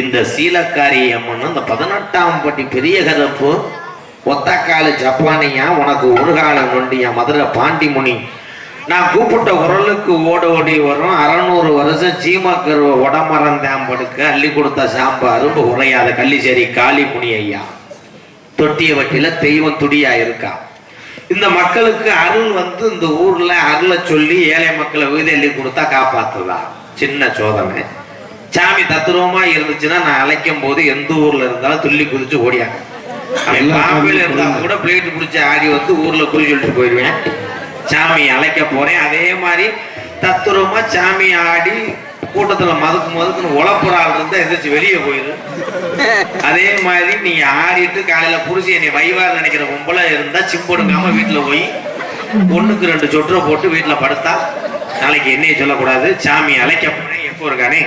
இந்த சீலக்காரி அம்மன் இந்த பதினெட்டாம் பட்டி பெரிய கதப்பு ஒத்தக்கால ஜப்பானியா உனக்கு ஒரு கால நொண்டியா மதுரை பாண்டிமுனி. நான் கூப்பிட்ட குரலுக்கு ஓட ஓடி வரும். அறநூறு வருஷம் சீமக்கருவ உடமரம் தேம்படுக்க அள்ளி கொடுத்த சாம்பார் உரையாத கள்ளிச்சேரி காளிமுனி ஐயா தொட்டிய வட்டியில தெய்வம் துடியா இருக்கா. இந்த மக்களுக்கு அருள் வந்து இந்த ஊர்ல அருளை சொல்லி ஏழை மக்களை வீதி அள்ளி கொடுத்தா காப்பாத்துதா. சின்ன சோதனை. சாமி தத்துருவமா இருந்துச்சுன்னா நான் அழைக்கும் போது எந்த ஊர்ல இருந்தாலும் துள்ளி குதிச்சு ஓடியாங்க. பாம்பேல இருந்தா கூட பிளேட் பிடிச்சி ஆடி வந்து ஊர்ல குறி சொல்லிட்டு போயிடுவேன். சாமி அழைக்க போறேன். அதே மாதிரி தத்துருவமா சாமி ஆடி கூட்டத்துல மதுக்கு மதுக்குன்னு உழப்புறாள் இருந்தா எந்திரிச்சு வெளியே போயிரு. அதே மாதிரி நீங்க ஆடிட்டு காலையில புரிச்சு என்னை வைவார் நினைக்கிற பொம்பளை இருந்தா சிம்பொடுங்காம வீட்டுல போய் ஒண்ணுக்கு ரெண்டு சொற்றை போட்டு வீட்டுல படுத்தா நாளைக்கு என்னைய சொல்லக்கூடாது. சாமி அழைக்க போறேன். எப்போ இருக்கானே?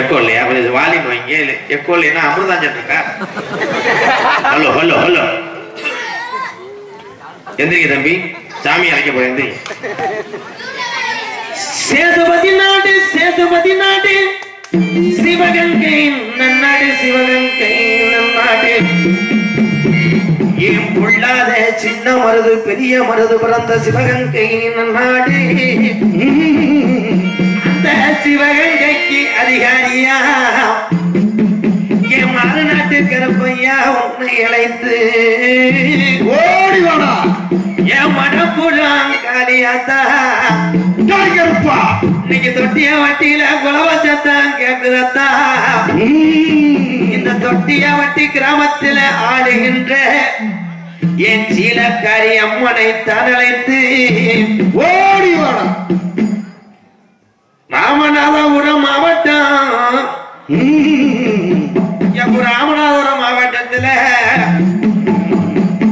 எக்கோ இல்லையா அப்ப இது வாலின் வைங்க எக்கோ இல்லைன்னா அமிர்தாஞ்சன் இருக்கா ஹலோ ஹலோ ஹலோ. எந்திரிக்க தம்பி. சாமி அழைக்க போறேன் எந்திரி சேதுபதி நாடு சேதுபதி நாடு. சிவகங்கை நன்னாடு சிவகங்கை நன்னாடு. ஏன் பொல்லாத சின்ன மருது பெரிய மருது பிறந்த சிவகங்கை நன்னாடு. அந்த சிவகங்கைக்கு அதிகாரியா? என் மறுநாட்டு கருப்பையா உன்னை அழைத்து ஓடி வாடா. என் மனப்புலாம் காலியாத்தா? டேய் கருப்பா. இன்னைக்கு தொட்டிய வட்டியில குலவ சத்தம் கேக்குதத்தா இந்த தொட்டிய வட்டி கிராமத்துல ஆடுகின்ற என் சீலக்காரி அம்மனை தனழைத்து ஓடி வாடா. ராமநாதபுரம் மாவட்டத்துல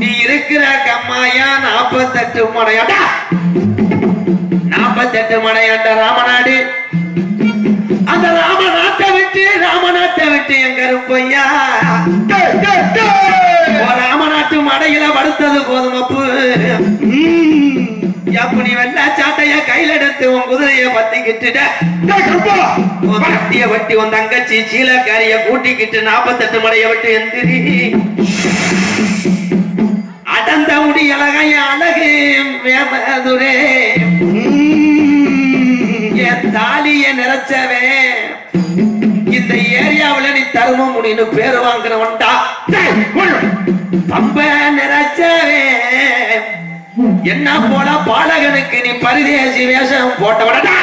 நீ இருக்கிற கம்மாயா நாற்பத்தெட்டு மடையாண்டா? நாற்பத்தெட்டு மடையாண்ட ராமநாடு. அந்த ராமநாட்டை விட்டு ராமநாட்டை விட்டு என் கருப்பையா ராமநாட்டு மடையில படுத்தது போதும் அப்பு. எப்ப நீ வெள்ளா சாட்டைய கையில எடுத்து உன் குதிரைய பத்திக்கிட்டுட டேய் கருப்பா! உன் தட்டிய வட்டி உன் தங்கச்சி சீலக்காரிய கூட்டிக்கிட்டு நாற்பத்தெட்டு மடைய விட்டு எந்திரி. அடந்த முடி அழகைய அழகு வேமதுரே. என் தாலிய நிறைச்சவே. இந்த ஏரியாவுல நீ தரும முடின்னு பேரு வாங்குறவன்டா பம்ப நிறைச்சவே. என்ன போல பாலகனுக்கு நீ பரிதேசி வேஷம் போட்டவடா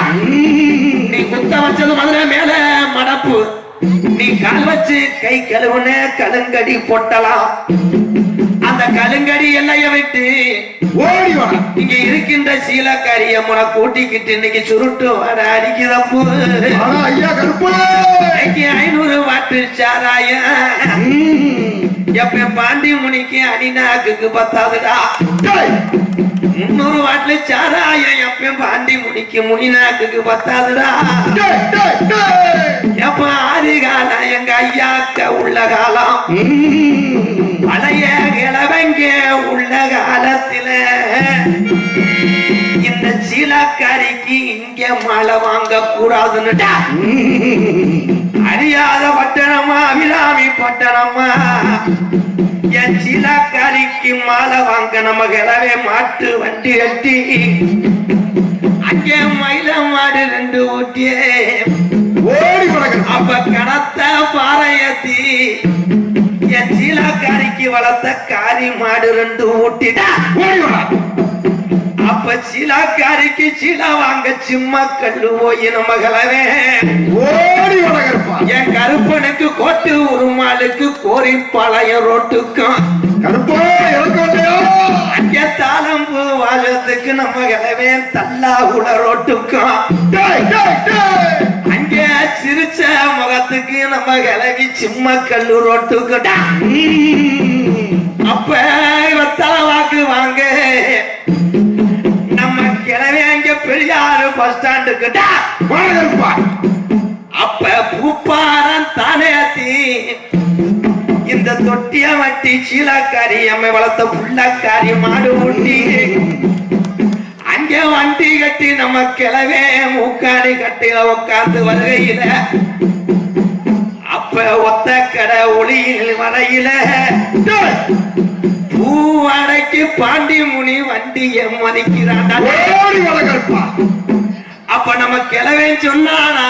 நீ குத்த வச்சது மதுரை மேல மடப்பு. நீ கால் வச்சு கை கழுவுன கலுங்கடி போட்டலாம். அந்த கலுங்கடி எல்லைய விட்டு ஓடி வாடா இங்க இருக்கின்ற சீலக்காரி அம்மனை கூட்டிக்கிட்டு இன்னைக்கு சுருட்டு வர இன்னைக்கு ஐநூறு வாட்டு சாராயம். எப்ப பாண்டி முனிக்கு அடிநாக்குக்கு பத்தாதுடா. முன்னூறு வாட்டுல சாராயம் எப்ப பாண்டி முனிக்கு முனிநாக்குக்கு பத்தாதுடா. எப்ப ஆதி காலம் எங்க ஐயாக்க உள்ள காலம்? பழைய கிழவங்க உள்ள காலத்துல. இந்த சீலக்காரிக்கு இங்க மழை வாங்க கூடாதுன்னுட்டா அறியாத பட்டணமா அபிராமி பட்டணமா? என் சீலக்காரிக்கு மாலை வாங்க நம்ம கிளவே மாட்டு வண்டி கட்டி. அங்கே மயில மாடு ரெண்டு ஊட்டியே ஓடி அப்ப கனத்த பாறையத்தி. என் சீலாக்காரிக்கு வளர்த்த காரி மாடு ரெண்டு ஊட்டிட்டா ஓடி அப்ப சீலாக்காரிக்கு சீலா வாங்க சிம்ம கல்லு போய் நம்ம கிளவே ஓடி என் கருப்பனுக்கு கோட்டு உருமாளுக்கு கோரி பழைய ரோட்டுக்கும். கருப்பா அங்கே தாளம்பூ வாழத்துக்கு நம்ம கிளவே தல்லா உட ரோட்டுக்கும். அங்கே சிரிச்ச முகத்துக்கு நம்ம கிளவி சிம்ம கல்லு ரோட்டுக்குடா அப்ப இவத்தால வாக்கு வாங்க. பெரியாரு பஸ் கருப்பா அப்ப பூப்பாரம் தானேத்தி இந்த தொட்டிய வட்டி சீலாக்காரி அம்மை வளர்த்த புள்ளக்காரி மாடு ஊட்டி. அங்க வண்டி கட்டி நம்ம கிளவே மூக்காடி கட்டில உட்கார்ந்து வருகையில. அப்ப ஒத்த கடை ஒளியில் வரையில. பூ அடைக்கு பாண்டி முனி வண்டிய கருப்பா அப்ப நம்ம கிளவன் சொன்னானா?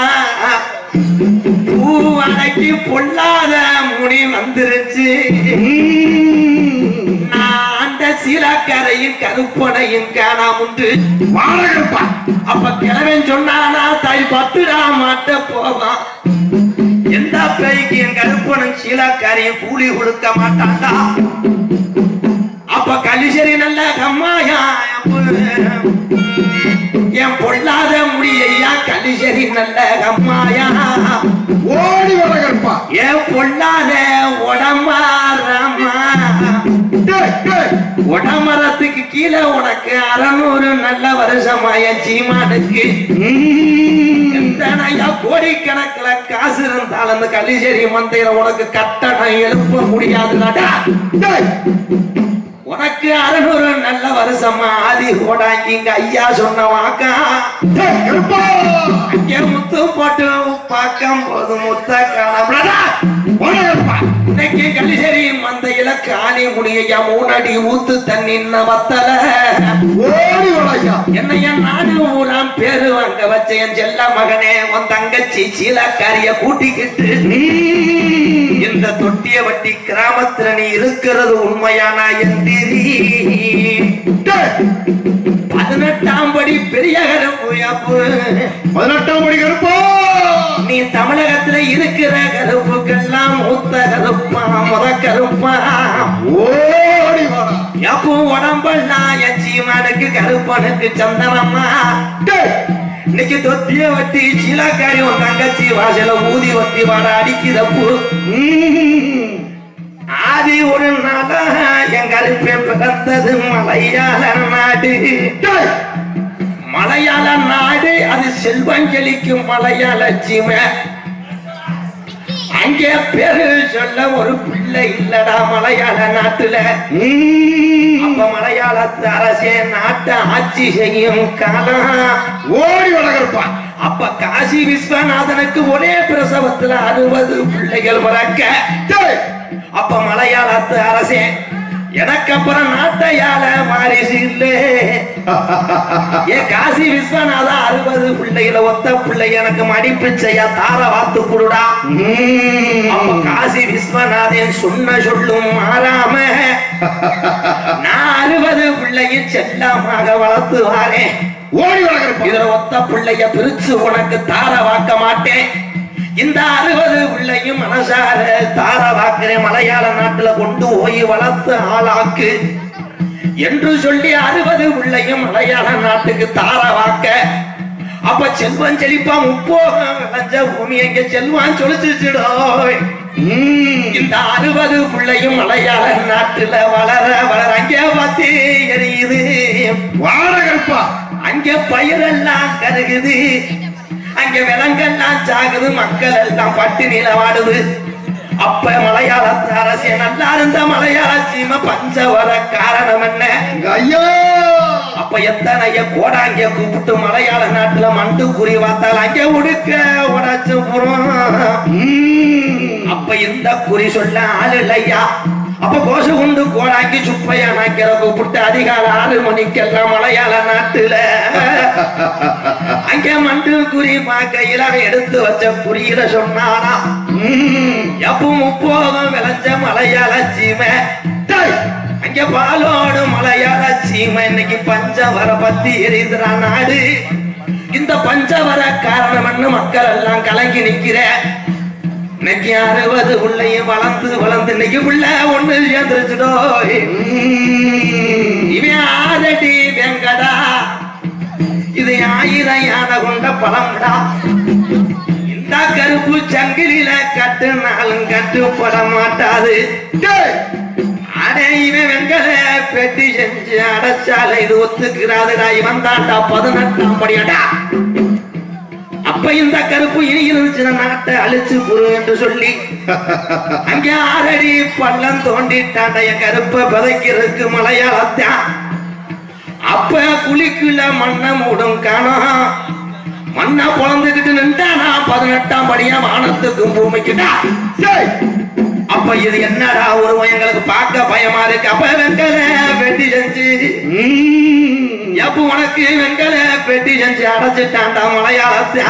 பூ அடைக்கு பொல்லாத முனி வந்துருச்சு. அந்த சீலாக்கரையும் கருப்பனையும் காணாமுண்டு வார கருப்பா அப்ப கிழவன் சொன்னானா தாய் பத்துடா மாட்ட போவான் எந்த பேய்க்கு என் கருப்பனும் சீலாக்காரையும் கூலி கொடுக்க மாட்டான்டா அப்ப கலிசரி நல்ல கம்மாயா என் பொல்லாத முடியையா கலிசரி நல்ல கம்மாயா ஓடி வர கருப்பா. என் பொல்லாத உடம்பாரமா டேய், டேய், உடமரத்துக்கு கீழே உனக்கு அறநூறு நல்ல வருஷமாய சீமானுக்கு ம், எத்தனையா கோடிக்கணக்கில் காசு இருந்தால் அந்த கலிசேரி மந்தையில உனக்கு கட்டணம் எழுப்ப முடியாதுடா டேய், உனக்கு அறுநூறு நல்ல வருஷமா? ஆதி இங்க ஐயா சொன்ன வாக்கா. அங்கே முத்து போட்டு பார்க்கும் போது முத்த இன்னைக்கு கலிசேரி மந்தையில காணி முடியா மூணடி ஊத்து தண்ணி வத்தல. ஓடி ஐயா. என்னைய நாடு ஊராம் பேரு வாங்க வச்ச என் செல்ல மகனே உன் தங்கச்சி சீலாக்காரிய கூட்டிக்கிட்டு ம், இந்த தொட்டிய வட்டி கிராமத்துல நீ இருக்கிறது உண்மையானா எந்திரி பதினெட்டாம் படி பெரிய கருப்பு. பதினெட்டாம் படி கருப்பா! நீ தமிழகத்துல இருக்கிற கருப்புக்கெல்லாம் மூத்த கருப்பா முத கருப்பா. ஓடி எப்போ உடம்பெல்லாம் என் சீமானுக்கு கருப்பனுக்கு சந்தனம்மா. டேய், இன்னைக்கு தொத்திய வட்டி சீலாக்காரி உன் தங்கச்சி வாசல ஊதி வட்டி வாட அடிக்கிறப்போ ம், ஆதி ஒரு நாளா என் கருப்பேன் பிறந்தது மலையாள நாடு. மலையாள நாடு அது செல்வஞ்சலிக்கும் மலையாள சீமை அங்கே பேரு சொல்ல ஒரு பிள்ளை இல்லடா மலையாள நாட்டுல. அப்ப மலையாளத்து அரசே நாட்டை ஆட்சி செய்யும் காலம். ஓடி வர கருப்பா அப்ப காசி விஸ்வநாதனுக்கு ஒரே பிரசவத்துல அறுபது பிள்ளைகள் பிறக்க. அப்ப மலையாளத்து அரசே எனக்கு அப்புறம் நாட்டையால வாரிசு இல்லே. ஏ காசி விஸ்வநாதா அறுபது பிள்ளைகள ஒத்த பிள்ளை எனக்கு மடிப்பிச்சையா தார வாத்து குடுடா. காசி விஸ்வநாதன் சொன்ன சொல்லும் மாறாம நான் அறுபது பிள்ளையும் செல்லமாக வளர்த்து வாரேன். ஓடி கருப்பா இதுல ஒத்த பிள்ளைய பிரிச்சு உனக்கு தார வாக்க மாட்டேன். இந்த அறுபது பிள்ளையும் மனசார தார வாக்குறேன் மலையாள நாட்டுல கொண்டு போய் வளர்த்து ஆளாக்கு. என்று சொல்லி அறுபது பிள்ளையும் மலையாள நாட்டுக்கு தார வாக்க அப்ப செல்வன் செழிப்பா விளைஞ்ச பூமி எங்க செல்வான் சொல்லிச்சுடோ ம், இந்த அறுபது பிள்ளையும் மலையாள நாட்டுல வளர வளர அங்கே பார்த்து எரியுது. வார கருப்பா. அங்க பயிரெல்லாம் கருகுது. அங்க விலங்கெல்லாம் சாகுது மக்கள் எல்லாம் பட்டினில வாடுது. அப்ப மலையாளத்து அரசிய நல்லா இருந்த மலையாள சீமை பஞ்ச வர காரணம் என்ன? ஐயா! அப்ப எத்தனைய கோடாங்கிய கூப்பிட்டு மலையாள நாட்டுல மண்டு குறி பார்த்தால் அங்க உடுக்க உடச்சு புறம் அப்ப இந்த குறி சொல்ல ஆள் இல்லையா? அப்ப கோசு உண்டு கோலாக்கி சுப்பையா நாக்கிற கூப்பிட்டு அதிகால ஆறு மணிக்கெல்லாம் மலையாள நாட்டுல. அங்கே மண்டு குறி பார்க்கையில் அவன் எடுத்து வச்ச குறியில சொன்னானா ம், எப்ப முப்போதும் விளைஞ்ச மலையாள சீமை. அங்கே அங்க பாலோடு மலையாள சீமை. இன்னைக்கு பஞ்சவர பத்தி எரிந்துறா நாடு. இந்த பஞ்சவர காரணம் மக்கள் எல்லாம் கலங்கி நிக்கிற இன்னைக்கு அறுபது பிள்ளையும் வளர்ந்து வளர்ந்து இன்னைக்கு புள்ள ஒண்ணு சேர்ந்துருச்சுடோ இவன் ஆதடி வெங்கடா இது ஆயிரம் யானை கொண்ட பழம்டா இந்த கருப்பு சங்கிலில கட்டுனாலும் கட்டுப்பட மாட்டாது. டேய், அடே இவன் வெங்கல பெட்டி செஞ்சு அடைச்சால இது ஒத்துக்கிறாதுடா. இவன் தாண்டா பதினெட்டாம் படியாடா அப்ப இந்த கருப்பு இனி இருந்துச்சுன்னா நாட்டை அழிச்சு புரு என்று சொல்லி. அங்கே ஆறடி பள்ளம் தோண்டிட்டாண்ட என் கருப்பை விதைக்கிறதுக்கு மலையாளத்தான் அப்ப குழிக்குள்ள மண்ணை மூடும் காணும். மண்ணா பொழந்துக்கிட்டு நின்றானா பதினெட்டாம் படியா வானத்துக்கும் பூமிக்குடா அப்ப இது என்னடா உருவம்? எங்களுக்கு பார்க்க பயமா இருக்கு. அப்ப வெங்கல வெட்டி செஞ்சு. எப்ப உனக்கு வெங்கல பெட்டி செஞ்சு அடைச்சிட்டான்டா மலையாளத்தா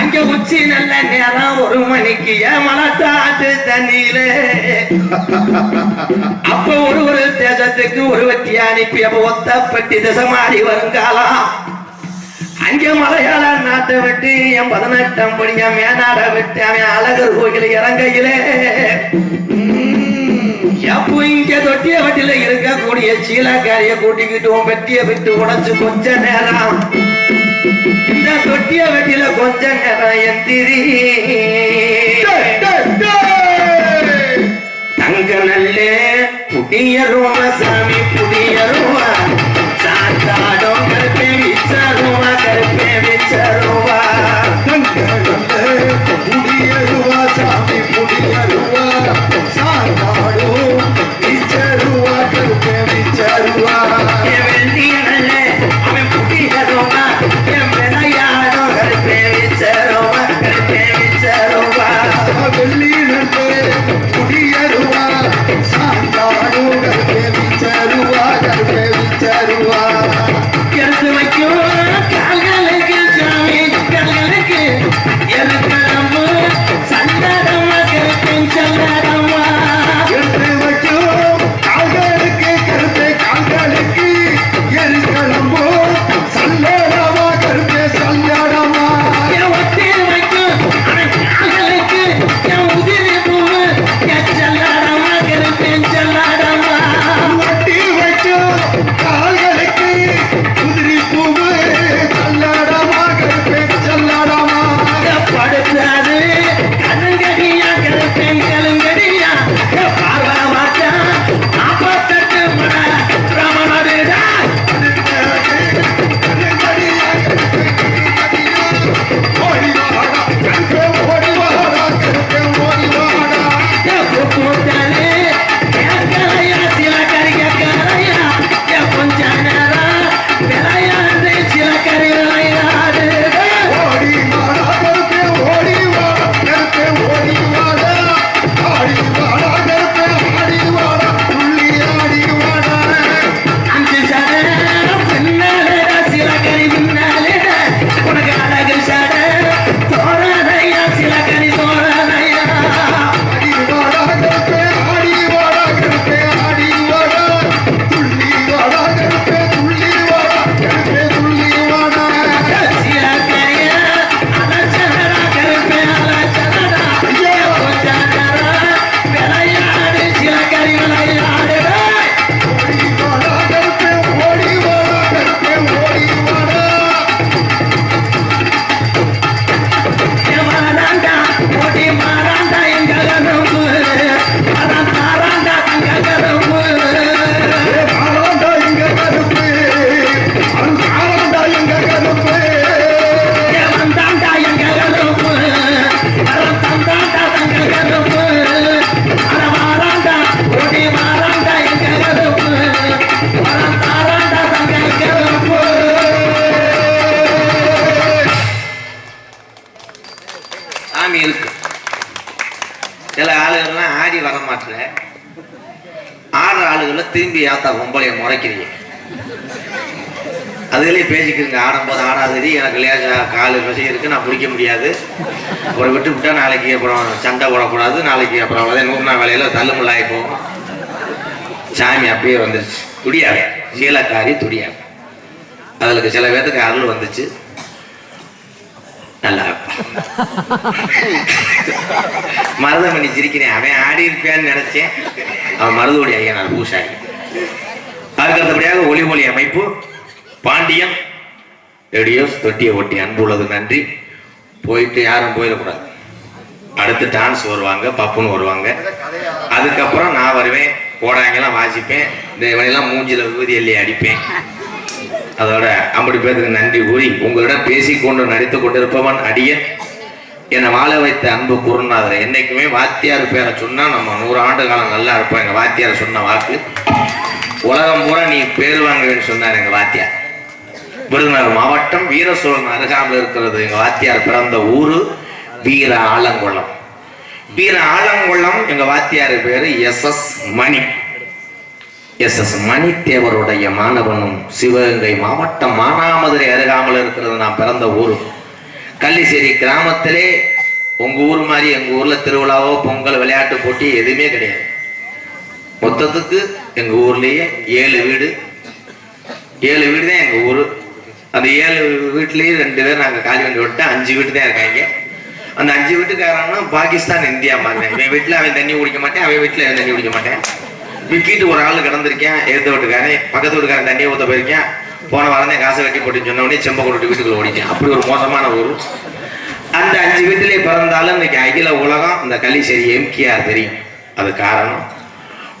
அங்க உச்சி நல்ல நேரம் ஒரு மணிக்கு ஏமலத்தாட்டு தண்ணீரே அப்ப ஒரு ஒரு தேசத்துக்கு ஒரு வெட்டி அனுப்பி அப்ப ஒத்த பெட்டி திசை மாறி வருங்காலம் அங்க மலையாள நாட்டை விட்டு என் பதினெட்டாம் படி என் மேனாட விட்டு அவன் அழகர் கோயில் இறங்கையிலே. எப்போ இங்க தொட்டிய வட்டில இருக்கக்கூடிய சீலாக்காரிய கூட்டிக்கிட்டு உன் வெட்டிய விட்டு உடைச்சு கொஞ்ச நேரம். இந்த தொட்டிய வெட்டில கொஞ்ச நேரம் எந்திரி. தங்க நல்லே புடியருவ சாமி புடியருவ சாத்தாடும் கருப்பே பொம்பளைய அதுலேயே பேசிக்கிறீங்க ஆடும்போது ஆடாதடி எனக்கு லேசா காலு விசை இருக்கு நான் பிடிக்க முடியாது. ஒரு விட்டு விட்டா நாளைக்கு அப்புறம் சண்டை போடக்கூடாது நாளைக்கு அப்புறம் அவ்வளோதான் நூறு நாள் வேலையில தள்ளுமுள்ளாகி போகும். சாமி அப்படியே வந்துருச்சு. துடியாவே சீலக்காரி துடியாவே அதுக்கு சில பேர்த்துக்கு அருள் வந்துச்சு. நல்லா மருதமணி சிரிக்கிறேன். அவன் ஆடி இருப்பியான்னு நினைச்சேன். அவன் மருதோடி ஐயா நான் பூசாரி. அதுக்கு அடுத்தபடியாக ஒளிமொழி அமைப்பு பாண்டியன் ரேடியோஸ் தொட்டியை ஒட்டி அன்பு உள்ளது நன்றி. போயிட்டு யாரும் போயிடக்கூடாது. அடுத்து டான்ஸ் வருவாங்க பப்புன்னு வருவாங்க. அதுக்கப்புறம் நான் வருவேன் ஓடாங்கெல்லாம் வாசிப்பேன் இந்த இவனையெல்லாம் மூஞ்சில விபூதி எல்லையை அடிப்பேன். அதோட ஐம்பது பேருக்கு நன்றி கூறி உங்களிடம் பேசிக்கொண்டு நடித்து கொண்டிருப்பவன் அடியன். என்னை வாழ வைத்த அன்பு குருநாதர். என்னைக்குமே வாத்தியார் பேரை சொன்னால் நம்ம நூறு ஆண்டு காலம் நல்லா இருப்போம். எங்கள் வாத்தியார் சொன்ன வாக்கு. உலகம் பூரா நீ பேர் வாங்குவேன்னு சொன்னார் எங்கள் வாத்தியார். விருதுநகர் மாவட்டம் வீரசோழன் அருகாமல் இருக்கிறது. எங்கள் வாத்தியார் பிறந்த ஊர் வீர ஆலங்குளம். வீர ஆலங்குளம் எங்கள் வாத்தியார் பேர் S S Mani. S S Mani தேவருடைய மாணவனும் சிவகங்கை மாவட்டம் மானாமதுரை அருகாமல் இருக்கிறது. நான் பிறந்த ஊர். கள்ளிசேரி கிராமத்திலே உங்க ஊர் மாதிரி எங்க ஊர்ல திருவிழாவோ பொங்கல் விளையாட்டு போட்டி எதுவுமே கிடையாது. மொத்தத்துக்கு எங்க ஊர்லயே ஏழு வீடு. ஏழு வீடு தான் எங்க ஊரு. அந்த ஏழு வீட்லயும் ரெண்டு பேர் நாங்க காலி வண்டி விட்டு அஞ்சு வீட்டு தான் இருக்காங்க. அந்த அஞ்சு வீட்டுக்காரன்னா பாகிஸ்தான் இந்தியா மாதிரி. என் வீட்டுல அவன் தண்ணி குடிக்க மாட்டேன் அவன் வீட்டுல அவன் தண்ணி குடிக்க மாட்டேன். விக்கிட்டு ஒரு ஆள் கிடந்திருக்கேன் எதிர்த்த வீட்டுக்காரன் பக்கத்து வீட்டுக்காரன் தண்ணியை ஊத்த போயிருக்கேன். போன வாரம் தான் காசை கட்டி போட்டுன்னு சொன்ன உடனே செம்ப கொண்டு வீட்டுக்குள்ள ஓடிட்டேன். அப்படி ஒரு மோசமான ஊர். அந்த அஞ்சு வீட்டிலே பிறந்தாலும் இன்னைக்கு அகில உலகம் இந்த கலிசேரி எம்கேஆர் தெரியும். அது காரணம்.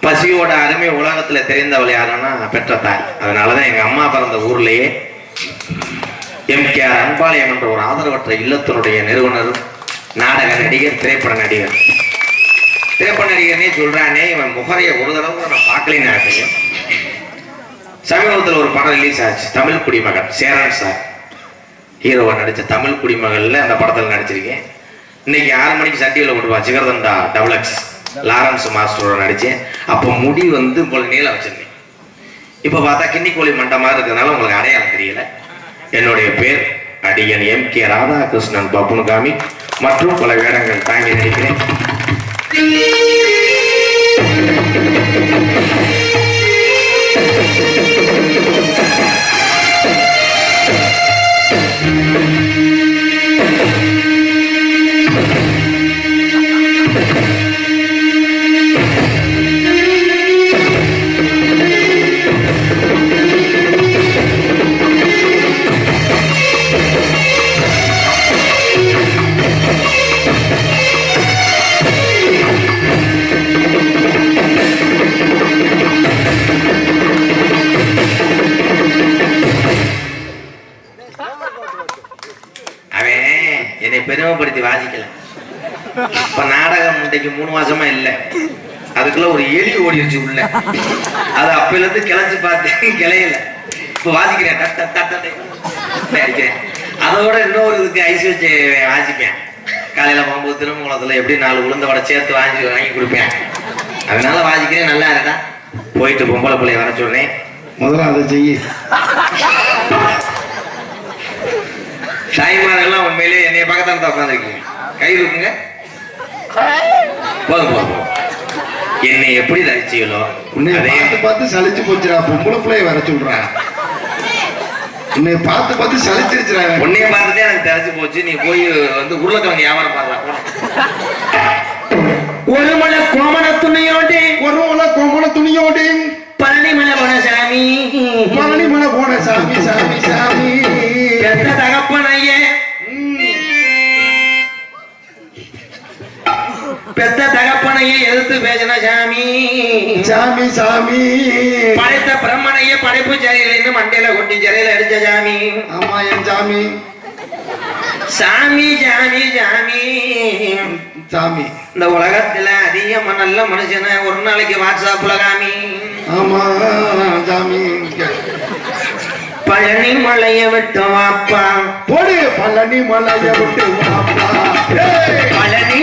பசியோட அருமை உலகத்துல தெரிந்தவள் யாருன்னா பெற்ற தாய். அதனாலதான் எங்க அம்மா பிறந்த ஊர்லயே எம்கேஆர் அன்பாளையம் என்ற ஒரு ஆதரவற்ற இல்லத்தினுடைய நிறுவனர் நாடக நடிகர் திரைப்பட நடிகர். திரைப்பட நடிகர்னே சொல்றானே இவன் முகரைய ஒரு தடவை நான் பார்க்கலைன்னு சமீபத்தில் ஒரு படம் ரிலீஸ் ஆச்சு. தமிழ் குடிமகன் சேரன் சார் ஹீரோவை நடித்த தமிழ் குடிமகள்ல அந்த படத்தில் நடிச்சிருக்கேன். இன்னைக்கு ஆறு மணிக்கு சட்டியில் போட்டுவா சிகர்தண்டா டபுளக்ஸ் லாரன்ஸ் மாஸ்டரோட நடித்தேன் அப்போ முடி வந்து போல நீளம் வச்சிருந்தேன். இப்போ பார்த்தா கிண்ணிக்கோழி மண்டை இருக்கிறதுனால உங்களுக்கு அடையாளம் தெரியல. என்னுடைய பேர் அடியன் எம் கே ராதாகிருஷ்ணன் பப்புனுகாமி மற்றும் பல வேடங்கள் தாங்கி நடிக்கிறேன். ஐஸ் வச்சு வாசிப்பேன். காலையில போகும்போது திருமங்கலத்துல எப்படி நாலு உளுந்த வடை சேர்த்து வாங்கி வாங்கி கொடுப்பேன். அதனால வாசிக்கிறேன் நல்லா இருக்கா? போயிட்டு பொம்பளை பிள்ளைய வர சொல்றேன். முதல்ல அதை செய்யு. தாய்மாரெல்லாம் உண்மையிலேயே என்னைய பக்கத்துல தான் உட்காந்துருக்கீங்க கை தூக்குங்க போதும் போதும். என்னை எப்படி தரிச்சிகளோ உன்னை பார்த்து பார்த்து சலிச்சு போச்சுடா. பொம்பளை பிள்ளைய வர சொல்றான் உன்னை பார்த்து பார்த்து சலிச்சிருச்சுடா. இவன். உன்னைய பார்த்துட்டே எனக்கு தெரிஞ்சு போச்சு. நீ போய் வந்து உருளைக்கிழங்கு வியாபாரம் பண்ணலாம். ஒரு மலை கோமண துணையோடு ஒரு முளை கொம்பளை துணியோடு. பழனி மலை போன சாமி பழனி மலை போன சாமி சாமி. தகப்பனையே எதிர்த்து பேசின சாமி. சாமி சாமி. படைத்த பிரம்மனையே படைப்பு சிறையிலிருந்து மண்டையில கொட்டி சிறையில அடிச்ச சாமி. ஆமா என் சாமி. சாமி சாமி சாமி. சாமி. இந்த உலகத்துல அதிகமா நல்ல மனுஷன ஒரு நாளைக்கு வாட்ஸ்அப்ல காமி. ஆமா சாமி. பழனி மலைய விட்டு வாப்பா. போடு பழனி மலைய விட்டு வாப்பா! பழனி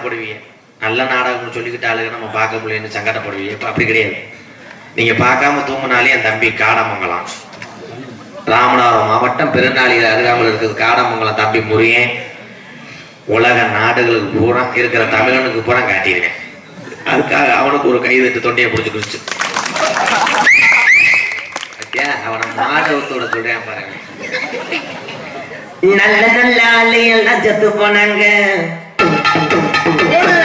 சங்கடப்படுவீங்க. நல்ல நாடகம்னு சொல்லிக்கிட்டு ஆளுங்க நம்ம பார்க்க முடியலன்னு சங்கடப்படுவீங்க. இப்போ அப்படி கிடையாது. நீங்க பார்க்காம தூங்கினாலே என் தம்பி காடமங்கலம். ராமநாதபுரம் மாவட்டம் பெருநாளியில் அருகாமல் இருக்குது காடமங்கலம் தம்பி முருகன். உலக நாடுகளுக்கு பூரா இருக்கிற தமிழனுக்கு பூரா காட்டியிருக்கேன். அதுக்காக அவனுக்கு ஒரு கைதட்டு தொண்டையை பிடிச்சி குடிச்சு அவனை மாடவத்தோட சொல்றேன் பாருங்க. நல்ல நல்ல ஆலையெல்லாம் செத்து போனாங்க நல்ல நல்ல